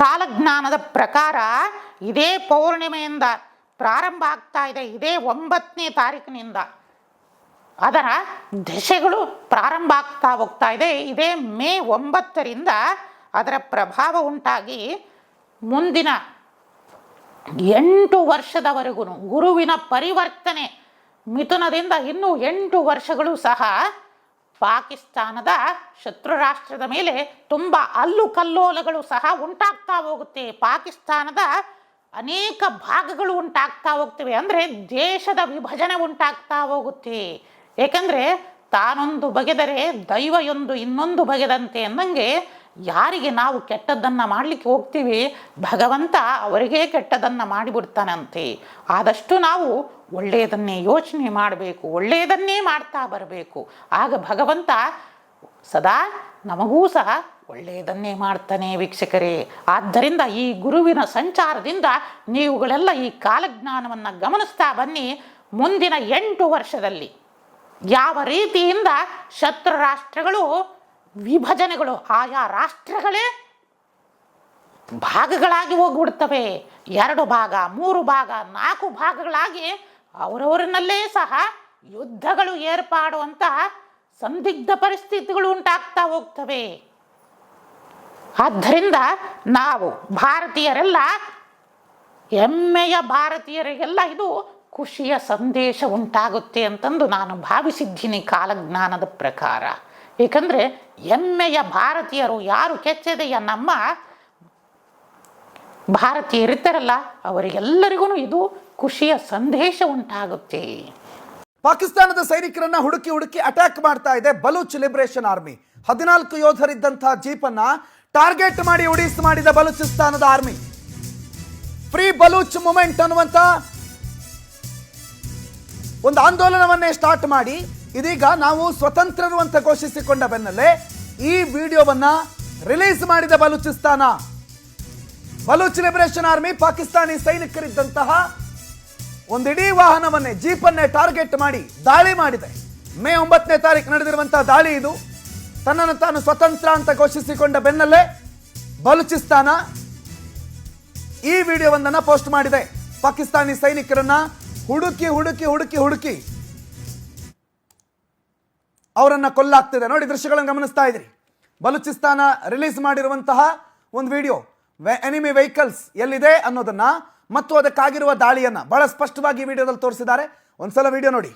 ಕಾಲಜ್ಞಾನದ ಪ್ರಕಾರ ಇದೇ ಪೌರ್ಣಿಮೆಯಿಂದ ಪ್ರಾರಂಭ ಆಗ್ತಾ ಇದೆ, ಇದೇ ಒಂಬತ್ತನೇ ತಾರೀಕಿನಿಂದ ಅದರ ದಶೆಗಳು ಪ್ರಾರಂಭ ಆಗ್ತಾ ಹೋಗ್ತಾ ಇದೆ, ಇದೇ ಮೇ ಒಂಬತ್ತರಿಂದ ಅದರ ಪ್ರಭಾವ ಉಂಟಾಗಿ ಮುಂದಿನ ಎಂಟು ವರ್ಷದವರೆಗೂ ಗುರುವಿನ ಪರಿವರ್ತನೆ ಮಿಥುನದಿಂದ ಇನ್ನೂ ಎಂಟು ವರ್ಷಗಳು ಸಹ ಪಾಕಿಸ್ತಾನದ ಶತ್ರು ರಾಷ್ಟ್ರದ ಮೇಲೆ ತುಂಬ ಅಲ್ಲು ಕಲ್ಲೋಲಗಳು ಸಹ ಉಂಟಾಗ್ತಾ ಹೋಗುತ್ತೆ. ಪಾಕಿಸ್ತಾನದ ಅನೇಕ ಭಾಗಗಳು ಉಂಟಾಗ್ತಾ ಹೋಗ್ತಿವೆ. ಅಂದರೆ ದೇಶದ ವಿಭಜನೆ ಉಂಟಾಗ್ತಾ ಹೋಗುತ್ತೆ. ಏಕೆಂದರೆ ತಾನೊಂದು ಬಗೆದರೆ ದೈವಯೊಂದು ಇನ್ನೊಂದು ಬಗೆದಂತೆ ಅಂದಂಗೆ ಯಾರಿಗೆ ನಾವು ಕೆಟ್ಟದ್ದನ್ನು ಮಾಡಲಿಕ್ಕೆ ಹೋಗ್ತೀವಿ, ಭಗವಂತ ಅವರಿಗೇ ಕೆಟ್ಟದನ್ನು ಮಾಡಿಬಿಡ್ತಾನಂತೆ. ಆದಷ್ಟು ನಾವು ಒಳ್ಳೆಯದನ್ನೇ ಯೋಚನೆ ಮಾಡಬೇಕು, ಒಳ್ಳೆಯದನ್ನೇ ಮಾಡ್ತಾ ಬರಬೇಕು. ಆಗ ಭಗವಂತ ಸದಾ ನಮಗೂ ಸಹ ಒಳ್ಳೆಯದನ್ನೇ ಮಾಡ್ತಾನೆ ವೀಕ್ಷಕರೇ. ಆದ್ದರಿಂದ ಈ ಗುರುವಿನ ಸಂಚಾರದಿಂದ ನೀವುಗಳೆಲ್ಲ ಈ ಕಾಲಜ್ಞಾನವನ್ನು ಗಮನಿಸ್ತಾ ಬನ್ನಿ ಮುಂದಿನ ಎಂಟು ವರ್ಷದಲ್ಲಿ. ಯಾವ ರೀತಿಯಿಂದ ಶತ್ರು ರಾಷ್ಟ್ರಗಳು ವಿಭಜನೆಗಳು ಆಯಾ ರಾಷ್ಟ್ರಗಳೇ ಭಾಗಗಳಾಗಿ ಹೋಗ್ಬಿಡ್ತವೆ. ಎರಡು ಭಾಗ, ಮೂರು ಭಾಗ, ನಾಲ್ಕು ಭಾಗಗಳಾಗಿ ಅವರವರಿನಲ್ಲೇ ಸಹ ಯುದ್ಧಗಳು ಏರ್ಪಾಡುವಂತಹ ಸಂದಿಗ್ಧ ಪರಿಸ್ಥಿತಿಗಳು ಉಂಟಾಗ್ತಾ ಹೋಗ್ತವೆ. ಆದ್ದರಿಂದ ನಾವು ಭಾರತೀಯರೆಲ್ಲ, ಹೆಮ್ಮೆಯ ಭಾರತೀಯರಿಗೆಲ್ಲ ಇದು ಖುಷಿಯ ಸಂದೇಶ ಉಂಟಾಗುತ್ತೆ ಅಂತಂದು ನಾನು ಭಾವಿಸಿದ್ದೀನಿ ಕಾಲಜ್ಞಾನದ ಪ್ರಕಾರ. ಏಕೆಂದರೆ ಹೆಮ್ಮೆಯ ಭಾರತೀಯರು ಯಾರು ಕೆಚ್ಚದೆಯ ನಮ್ಮ ಭಾರತೀಯರಿದ್ದಾರಲ್ಲ, ಅವರಿಗೆಲ್ಲರಿಗೂ ಇದು ಖುಷಿಯ ಸಂದೇಶ ಉಂಟಾಗುತ್ತೆ. ಪಾಕಿಸ್ತಾನದ ಸೈನಿಕರನ್ನ ಹುಡುಕಿ ಹುಡುಕಿ ಅಟ್ಯಾಕ್ ಮಾಡ್ತಾ ಇದೆ ಬಲೂಚ್ ಲಿಬರೇಷನ್ ಆರ್ಮಿ ಹದಿನಾಲ್ಕು ಯೋಧರಿದ್ದಂತಹ ಜೀಪನ್ನ ಟಾರ್ಗೆಟ್ ಮಾಡಿ ಉಡೀಸ್ ಮಾಡಿದ ಬಲೂಚಿಸ್ತಾನದ ಆರ್ಮಿ ಫ್ರೀ ಬಲೂಚ್ ಮೂಮೆಂಟ್ ಅನ್ನುವಂತ ಒಂದು ಆಂದೋಲನವನ್ನೇ ಸ್ಟಾರ್ಟ್ ಮಾಡಿ ಇದೀಗ ನಾವು ಸ್ವತಂತ್ರರು ಅಂತ ಘೋಷಿಸಿಕೊಂಡ ಬೆನ್ನಲ್ಲೇ ಈ ವಿಡಿಯೋವನ್ನ ರಿಲೀಸ್ ಮಾಡಿದ ಬಲೂಚಿಸ್ತಾನ. ಬಲೂಚ್ ಲಿಬರೇಷನ್ ಆರ್ಮಿ ಪಾಕಿಸ್ತಾನಿ ಸೈನಿಕರಿದ್ದಂತಹ ಒಂದಿಡೀ ವಾಹನವನ್ನೇ ಜೀಪನ್ನೇ ಟಾರ್ಗೆಟ್ ಮಾಡಿ ದಾಳಿ ಮಾಡಿದೆ. ಮೇ ಒಂಬತ್ತನೇ ತಾರೀಕು ನಡೆದಿರುವಂತಹ ದಾಳಿ ಇದು. ತನ್ನನ್ನು ತಾನು ಸ್ವತಂತ್ರ ಅಂತ ಘೋಷಿಸಿಕೊಂಡ ಬೆನ್ನಲ್ಲೇ ಬಲೂಚಿಸ್ತಾನ ಈ ವಿಡಿಯೋವೊಂದನ್ನು ಪೋಸ್ಟ್ ಮಾಡಿದೆ. ಪಾಕಿಸ್ತಾನಿ ಸೈನಿಕರನ್ನ ಹುಡುಕಿ ಹುಡುಕಿ ಹುಡುಕಿ ಹುಡುಕಿ ಅವರನ್ನ ಕೊಲ್ಲಾಗ್ತಿದೆ. ನೋಡಿ ದೃಶ್ಯಗಳನ್ನು ಗಮನಿಸ್ತಾ ಇದ್ರಿ. ಬಲೂಚಿಸ್ತಾನ ರಿಲೀಸ್ ಮಾಡಿರುವಂತಹ ಒಂದು ವಿಡಿಯೋ. ಎನಿಮಿ ವೆಹಿಕಲ್ಸ್ ಎಲ್ಲಿದೆ ಅನ್ನೋದನ್ನ ಮತ್ತು ಅದಕ್ಕಾಗಿರುವ ದಾಳಿಯನ್ನ ಬಹಳ ಸ್ಪಷ್ಟವಾಗಿ ವಿಡಿಯೋದಲ್ಲಿ ತೋರಿಸಿದ್ದಾರೆ. ಒಂದ್ಸಲ ವಿಡಿಯೋ ನೋಡಿ.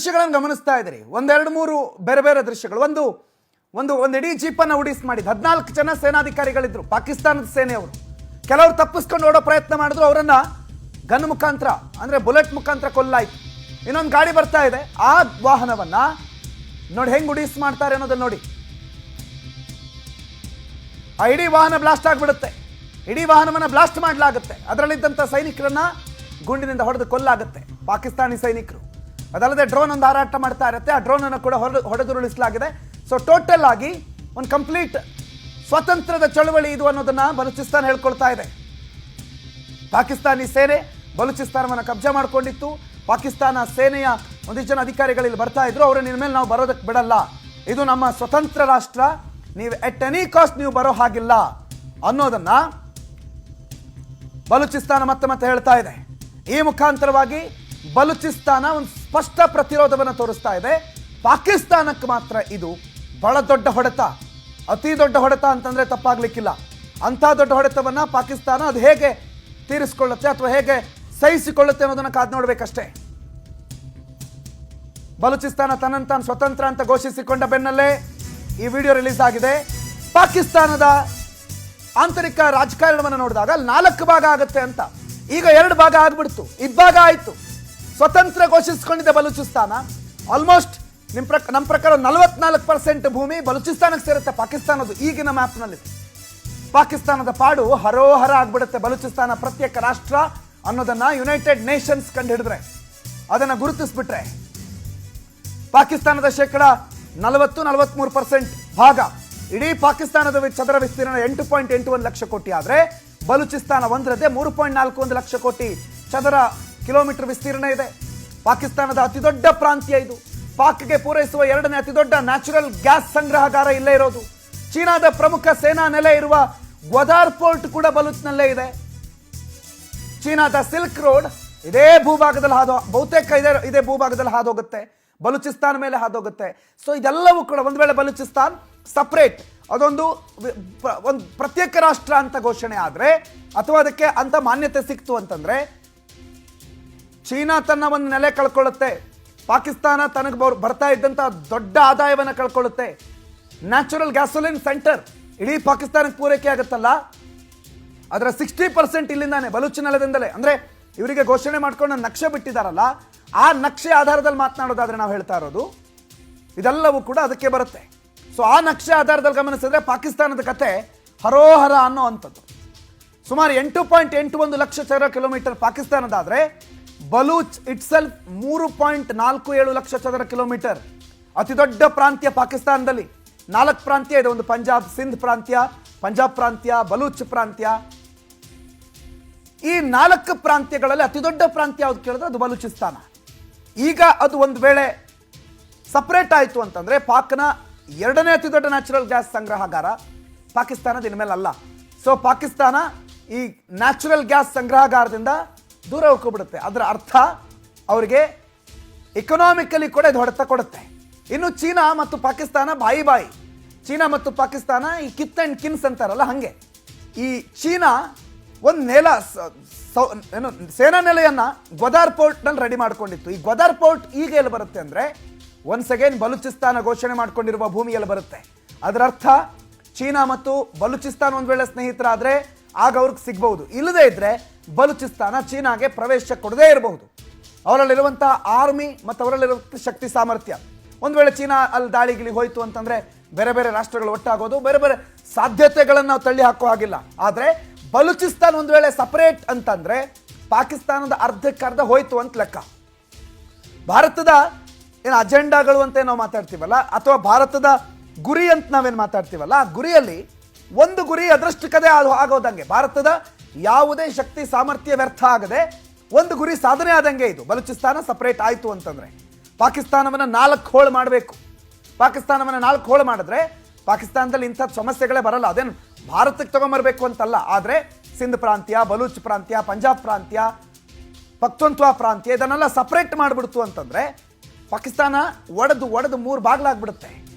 ದೃಶ್ಯಗಳನ್ನು ಗಮನಿಸ್ತಾ ಇದ್ದೀರಿ ಒಂದೆರಡು ಮೂರು ಬೇರೆ ಬೇರೆ ದೃಶ್ಯಗಳು. ಒಂದು ಒಂದು ಒಂದು ಇಡೀ ಜೀಪನ್ನು ಉಡಿಸ್ ಮಾಡಿದ್ದು ಹದಿನಾಲ್ಕು ಜನ ಸೇನಾಧಿಕಾರಿಗಳಿದ್ರು. ಪಾಕಿಸ್ತಾನದ ಸೇನೆಯವರು ಕೆಲವರು ತಪ್ಪಿಸ್ಕೊಂಡು ಓಡೋ ಪ್ರಯತ್ನ ಮಾಡಿದ್ರು. ಅವರನ್ನ ಗನ್ ಮುಖಾಂತರ, ಅಂದ್ರೆ ಬುಲೆಟ್ ಮುಖಾಂತರ ಕೊಲ್ಲಾಯ್ತು. ಇನ್ನೊಂದು ಗಾಡಿ ಬರ್ತಾ ಇದೆ. ಆ ವಾಹನವನ್ನ ನೋಡಿ ಹೆಂಗ್ ಉಡೀಸ್ ಮಾಡ್ತಾರೆ ಅನ್ನೋದನ್ನ ನೋಡಿ. ಆ ಇಡೀ ವಾಹನ ಬ್ಲಾಸ್ಟ್ ಆಗಿಬಿಡುತ್ತೆ. ಇಡೀ ವಾಹನವನ್ನ ಬ್ಲಾಸ್ಟ್ ಮಾಡಲಾಗುತ್ತೆ. ಅದರಲ್ಲಿದ್ದಂಥ ಸೈನಿಕರನ್ನ ಗುಂಡಿನಿಂದ ಹೊಡೆದು ಕೊಲ್ಲಾಗುತ್ತೆ. ಪಾಕಿಸ್ತಾನಿ ಸೈನಿಕರು. ಅದಲ್ಲದೆ ಡ್ರೋನ್ ಒಂದು ಹಾರಾಟ ಮಾಡ್ತಾ ಇರುತ್ತೆ. ಆ ಡ್ರೋನ್ ಅನ್ನು ಕೂಡ ಹೊಡೆದು ಹೊಡೆದುರುಳಿಸಲಾಗಿದೆ. ಸೊ ಟೋಟಲ್ ಆಗಿ ಒಂದು ಕಂಪ್ಲೀಟ್ ಸ್ವತಂತ್ರದ ಚಳವಳಿ ಇದು ಅನ್ನೋದನ್ನ ಬಲೂಚಿಸ್ತಾನ ಹೇಳ್ಕೊಳ್ತಾ ಇದೆ. ಪಾಕಿಸ್ತಾನಿ ಸೇನೆ ಬಲೂಚಿಸ್ತಾನವನ್ನು ಕಬ್ಜಾ ಮಾಡಿಕೊಂಡಿತ್ತು. ಪಾಕಿಸ್ತಾನ ಸೇನೆಯ ಒಂದಿಷ್ಟು ಜನ ಅಧಿಕಾರಿಗಳು ಇಲ್ಲಿ ಬರ್ತಾ ಇದ್ರು. ಅವರು ಮೇಲೆ ನಾವು ಬರೋದಕ್ಕೆ ಬಿಡಲ್ಲ. ಇದು ನಮ್ಮ ಸ್ವತಂತ್ರ ರಾಷ್ಟ್ರ. ನೀವು ಎಟ್ ಎನಿ ಕಾಸ್ಟ್ ನೀವು ಬರೋ ಹಾಗಿಲ್ಲ ಅನ್ನೋದನ್ನ ಬಲೂಚಿಸ್ತಾನ ಮತ್ತೆ ಮತ್ತೆ ಹೇಳ್ತಾ ಇದೆ. ಈ ಮುಖಾಂತರವಾಗಿ ಬಲೂಚಿಸ್ತಾನ ಒಂದು ಸ್ಪಷ್ಟ ಪ್ರತಿರೋಧವನ್ನು ತೋರಿಸ್ತಾ ಇದೆ. ಪಾಕಿಸ್ತಾನಕ್ಕೆ ಮಾತ್ರ ಇದು ಬಹಳ ದೊಡ್ಡ ಹೊಡೆತ. ಅತಿ ದೊಡ್ಡ ಹೊಡೆತ ಅಂತಂದ್ರೆ ತಪ್ಪಾಗ್ಲಿಕ್ಕಿಲ್ಲ. ಅಂಥ ದೊಡ್ಡ ಹೊಡೆತವನ್ನ ಪಾಕಿಸ್ತಾನ ಅದು ಹೇಗೆ ತೀರಿಸಿಕೊಳ್ಳುತ್ತೆ ಅಥವಾ ಹೇಗೆ ಸಹಿಸಿಕೊಳ್ಳುತ್ತೆ ಅನ್ನೋದನ್ನ ಕಾದು ನೋಡ್ಬೇಕಷ್ಟೇ. ಬಲೂಚಿಸ್ತಾನ ತನ್ನನ್ನು ತಾನು ಸ್ವತಂತ್ರ ಅಂತ ಘೋಷಿಸಿಕೊಂಡ ಬೆನ್ನಲ್ಲೇ ಈ ವಿಡಿಯೋ ರಿಲೀಸ್ ಆಗಿದೆ. ಪಾಕಿಸ್ತಾನದ ಆಂತರಿಕ ರಾಜಕಾರಣವನ್ನು ನೋಡಿದಾಗ ನಾಲ್ಕು ಭಾಗ ಆಗುತ್ತೆ ಅಂತ. ಈಗ ಎರಡು ಭಾಗ ಆಗ್ಬಿಡ್ತು. ಇಬ್ಬಾಗ ಆಯಿತು. ಸ್ವತಂತ್ರ ಘೋಷಿಸಿಕೊಂಡಿದೆ ಬಲೂಚಿಸ್ತಾನ. ಆಲ್ಮೋಸ್ಟ್ ನಿಮ್ಮ ಪ್ರಕ ನಮ್ಮ ಪ್ರಕಾರ ನಲವತ್ನಾಲ್ಕು ಪರ್ಸೆಂಟ್ ಭೂಮಿ ಬಲೂಚಿಸ್ತಾನಕ್ಕೆ ಸೇರುತ್ತೆ ಪಾಕಿಸ್ತಾನದ್ದು ಈಗಿನ ಮ್ಯಾಪ್ನಲ್ಲಿ ಪಾಕಿಸ್ತಾನದ ಪಾಡು ಹರೋಹರ ಆಗ್ಬಿಡುತ್ತೆ ಬಲೂಚಿಸ್ತಾನ ಪ್ರತ್ಯೇಕ ರಾಷ್ಟ್ರ ಅನ್ನೋದನ್ನ ಯುನೈಟೆಡ್ ನೇಷನ್ಸ್ ಕಂಡು ಹಿಡಿದ್ರೆ ಅದನ್ನ ಗುರುತಿಸ್ಬಿಟ್ರೆ. ಪಾಕಿಸ್ತಾನದ ಶೇಕಡ ನಲವತ್ತು, ನಲವತ್ಮೂರು ಪರ್ಸೆಂಟ್ ಭಾಗ ಇಡೀ ಪಾಕಿಸ್ತಾನದ ಚದರ ವಿಸ್ತೀರ್ಣ ಎಂಟು ಪಾಯಿಂಟ್ ಎಂಟು ಒಂದು ಲಕ್ಷ ಕೋಟಿ ಆದರೆ ಬಲೂಚಿಸ್ತಾನ ಒಂದರದ್ದೇ ಮೂರು ಪಾಯಿಂಟ್ ನಾಲ್ಕು ಒಂದು ಲಕ್ಷ ಕೋಟಿ ಚದರ ಕಿಲೋಮೀಟರ್ ವಿಸ್ತೀರ್ಣ ಇದೆ. ಪಾಕಿಸ್ತಾನದ ಅತಿ ದೊಡ್ಡ ಪ್ರಾಂತ್ಯ ಇದು. ಪಾಕ್ಗೆ ಪೂರೈಸುವ ಎರಡನೇ ಅತಿ ದೊಡ್ಡ ನ್ಯಾಚುರಲ್ ಗ್ಯಾಸ್ ಸಂಗ್ರಹಗಾರ ಇಲ್ಲೇ ಇರೋದು. ಚೀನಾದ ಪ್ರಮುಖ ಸೇನಾ ನೆಲೆ ಇರುವ ಗ್ವದಾರ್ ಪೋರ್ಟ್ ಕೂಡ ಬಲೂಚ್ನಲ್ಲೇ ಇದೆ. ಚೀನಾದ ಸಿಲ್ಕ್ ರೋಡ್ ಇದೇ ಭೂಭಾಗದಲ್ಲಿ ಹಾದು, ಬಹುತೇಕ ಇದೇ ಇದೇ ಭೂಭಾಗದಲ್ಲಿ ಹಾದೋಗುತ್ತೆ. ಬಲೂಚಿಸ್ತಾನ್ ಮೇಲೆ ಹಾದೋಗುತ್ತೆ. ಸೊ ಇದೆಲ್ಲವೂ ಕೂಡ ಒಂದು ವೇಳೆ ಬಲೂಚಿಸ್ತಾನ್ ಸಪ್ರೇಟ್ ಅದೊಂದು ಒಂದು ಪ್ರತ್ಯೇಕ ರಾಷ್ಟ್ರ ಅಂತ ಘೋಷಣೆ ಆದರೆ, ಅಥವಾ ಅದಕ್ಕೆ ಅಂತ ಮಾನ್ಯತೆ ಸಿಕ್ತು ಅಂತಂದ್ರೆ ಚೀನಾ ತನ್ನ ಒಂದು ನೆಲೆ ಕಳ್ಕೊಳ್ಳುತ್ತೆ. ಪಾಕಿಸ್ತಾನ ತನಗೆ ಬರ್- ಬರ್ತಾ ಇದ್ದಂಥ ದೊಡ್ಡ ಆದಾಯವನ್ನು ಕಳ್ಕೊಳ್ಳುತ್ತೆ. ನ್ಯಾಚುರಲ್ ಗ್ಯಾಸೋಲಿನ್ ಸೆಂಟರ್ ಇಡೀ ಪಾಕಿಸ್ತಾನಕ್ಕೆ ಪೂರೈಕೆ ಆಗುತ್ತಲ್ಲ? ಅದರ ಸಿಕ್ಸ್ಟಿ ಪರ್ಸೆಂಟ್ ಇಲ್ಲಿಂದಾನೆ ಬಲೂಚಿ ನೆಲದಿಂದಲೇ. ಅಂದ್ರೆ ಇವರಿಗೆ ಘೋಷಣೆ ಮಾಡ್ಕೊಂಡು ನಕ್ಷೆ ಬಿಟ್ಟಿದ್ದಾರಲ್ಲ ಆ ನಕ್ಷೆ ಆಧಾರದಲ್ಲಿ ಮಾತನಾಡೋದಾದ್ರೆ ನಾವು ಹೇಳ್ತಾ ಇರೋದು. ಇದೆಲ್ಲವೂ ಕೂಡ ಅದಕ್ಕೆ ಬರುತ್ತೆ. ಸೊ ಆ ನಕ್ಷೆ ಆಧಾರದಲ್ಲಿ ಗಮನಿಸಿದ್ರೆ ಪಾಕಿಸ್ತಾನದ ಕತೆ ಹರೋಹರ ಅನ್ನೋ ಅಂಥದ್ದು. ಸುಮಾರು ಎಂಟು ಪಾಯಿಂಟ್ ಎಂಟು ಒಂದು ಲಕ್ಷ ಚದರ ಕಿಲೋಮೀಟರ್ ಪಾಕಿಸ್ತಾನದಾದ್ರೆ ಬಲೂಚ್ ಇಟ್ಸೆಲ್ಫ್ ಮೂರು ಪಾಯಿಂಟ್ ನಾಲ್ಕು ಏಳು ಲಕ್ಷ ಚದರ ಕಿಲೋಮೀಟರ್. ಅತಿ ದೊಡ್ಡ ಪ್ರಾಂತ್ಯ ಪಾಕಿಸ್ತಾನದಲ್ಲಿ. ನಾಲ್ಕು ಪ್ರಾಂತ್ಯ ಇದೆ. ಒಂದು ಪಂಜಾಬ್, ಸಿಂಧ್ ಪ್ರಾಂತ್ಯ, ಪಂಜಾಬ್ ಪ್ರಾಂತ್ಯ, ಬಲೂಚ್ ಪ್ರಾಂತ್ಯ. ಈ ನಾಲ್ಕು ಪ್ರಾಂತ್ಯಗಳಲ್ಲಿ ಅತಿ ದೊಡ್ಡ ಪ್ರಾಂತ್ಯ ಯಾವ್ದು ಕೇಳಿದ್ರೆ ಅದು ಬಲೂಚಿಸ್ತಾನ. ಈಗ ಅದು ಒಂದು ವೇಳೆ ಸಪ್ರೇಟ್ ಆಯಿತು ಅಂತಂದ್ರೆ ಪಾಕ್ನ ಎರಡನೇ ಅತಿ ದೊಡ್ಡ ನ್ಯಾಚುರಲ್ ಗ್ಯಾಸ್ ಸಂಗ್ರಹಗಾರ ಪಾಕಿಸ್ತಾನದ ಇನ್ಮೇಲೆ ಅಲ್ಲ ಸೊ ಪಾಕಿಸ್ತಾನ ಈ ನ್ಯಾಚುರಲ್ ಗ್ಯಾಸ್ ಸಂಗ್ರಹಗಾರದಿಂದ ದೂರ ಹೋಗ್ಬಿಡುತ್ತೆ. ಅದರ ಅರ್ಥ ಅವರಿಗೆ ಇಕನಾಮಿಕಲಿ ಕೂಡ ಇದು ಹೊಡೆತ ಕೊಡುತ್ತೆ. ಇನ್ನು ಚೀನಾ ಮತ್ತು ಪಾಕಿಸ್ತಾನ ಬಾಯಿ ಬಾಯಿ. ಚೀನಾ ಮತ್ತು ಪಾಕಿಸ್ತಾನ ಈ ಕಿತ್ ಅಂಡ್ ಕಿನ್ಸ್ ಅಂತಾರಲ್ಲ ಹಾಗೆ. ಈ ಚೀನಾ ಒಂದು ನೆಲ ಏನು ಸೇನಾ ನೆಲೆಯನ್ನು ಗ್ವದಾರ್ ಪೋರ್ಟ್ನಲ್ಲಿ ರೆಡಿ ಮಾಡ್ಕೊಂಡಿತ್ತು. ಈ ಗ್ವದಾರ್ ಪೋರ್ಟ್ ಈಗ ಎಲ್ಲಿ ಬರುತ್ತೆ ಅಂದರೆ ಒನ್ಸ್ ಅಗೇನ್ ಬಲೂಚಿಸ್ತಾನ ಘೋಷಣೆ ಮಾಡ್ಕೊಂಡಿರುವ ಭೂಮಿಯಲ್ಲಿ ಬರುತ್ತೆ. ಅದರ ಅರ್ಥ ಚೀನಾ ಮತ್ತು ಬಲೂಚಿಸ್ತಾನ ಒಂದು ವೇಳೆ ಸ್ನೇಹಿತರಾದರೆ ಆಗ ಅವ್ರಿಗೆ ಸಿಗ್ಬೋದು ಇಲ್ಲದೇ ಇದ್ರೆ ಬಲೂಚಿಸ್ತಾನ ಚೀನಾಗೆ ಪ್ರವೇಶ ಕೊಡದೇ ಇರಬಹುದು. ಅವರಲ್ಲಿರುವಂತಹ ಆರ್ಮಿ ಮತ್ತು ಅವರಲ್ಲಿರುವಂಥ ಶಕ್ತಿ ಸಾಮರ್ಥ್ಯ. ಒಂದು ವೇಳೆ ಚೀನಾ ಅಲ್ಲಿ ದಾಳಿಗಿಲಿ ಹೋಯಿತು ಅಂತಂದ್ರೆ ಬೇರೆ ಬೇರೆ ರಾಷ್ಟ್ರಗಳು ಒಟ್ಟಾಗೋದು, ಬೇರೆ ಬೇರೆ ಸಾಧ್ಯತೆಗಳನ್ನು ನಾವು ತಳ್ಳಿ ಹಾಕೋ ಹಾಗಿಲ್ಲ. ಆದರೆ ಬಲೂಚಿಸ್ತಾನ್ ಒಂದು ವೇಳೆ ಸಪರೇಟ್ ಅಂತಂದ್ರೆ ಪಾಕಿಸ್ತಾನದ ಅರ್ಧಕ್ಕರ್ಧ ಹೋಯ್ತು ಅಂತ ಲೆಕ್ಕ. ಭಾರತದ ಏನು ಅಜೆಂಡಾಗಳು ಅಂತ ನಾವು ಮಾತಾಡ್ತೀವಲ್ಲ, ಅಥವಾ ಭಾರತದ ಗುರಿ ಅಂತ ನಾವೇನು ಮಾತಾಡ್ತೀವಲ್ಲ, ಆ ಗುರಿಯಲ್ಲಿ ಒಂದು ಗುರಿ ಅದೃಷ್ಟಕ್ಕದೇ ಅದು ಆಗೋದಂಗೆ. ಭಾರತದ ಯಾವುದೇ ಶಕ್ತಿ, ಸಾಮರ್ಥ್ಯ ವ್ಯರ್ಥ ಆಗದೆ ಒಂದು ಗುರಿ ಸಾಧನೆ ಆದಂಗೆ ಇದು. ಬಲೂಚಿಸ್ತಾನ ಸಪರೇಟ್ ಆಯಿತು ಅಂತಂದರೆ. ಪಾಕಿಸ್ತಾನವನ್ನು ನಾಲ್ಕು ಹೋಳು ಮಾಡಬೇಕು. ಪಾಕಿಸ್ತಾನವನ್ನು ನಾಲ್ಕು ಹೋಳು ಮಾಡಿದ್ರೆ ಪಾಕಿಸ್ತಾನದಲ್ಲಿ ಇಂಥ ಸಮಸ್ಯೆಗಳೇ ಬರಲ್ಲ. ಅದೇನು ಭಾರತಕ್ಕೆ ತಗೊಂಬರ್ಬೇಕು ಅಂತಲ್ಲ. ಆದರೆ ಸಿಂಧ್ ಪ್ರಾಂತ್ಯ, ಬಲೂಚ್ ಪ್ರಾಂತ್ಯ, ಪಂಜಾಬ್ ಪ್ರಾಂತ್ಯ ಪಕ್ತಂತ್ವ ಪ್ರಾಂತ್ಯ ಇದನ್ನೆಲ್ಲ ಸಪ್ರೇಟ್ ಮಾಡಿಬಿಡ್ತು ಅಂತಂದರೆ ಪಾಕಿಸ್ತಾನ ಒಡೆದು ಒಡೆದು ಮೂರು ಬಾಗ್ಲಾಗ್ಬಿಡುತ್ತೆ.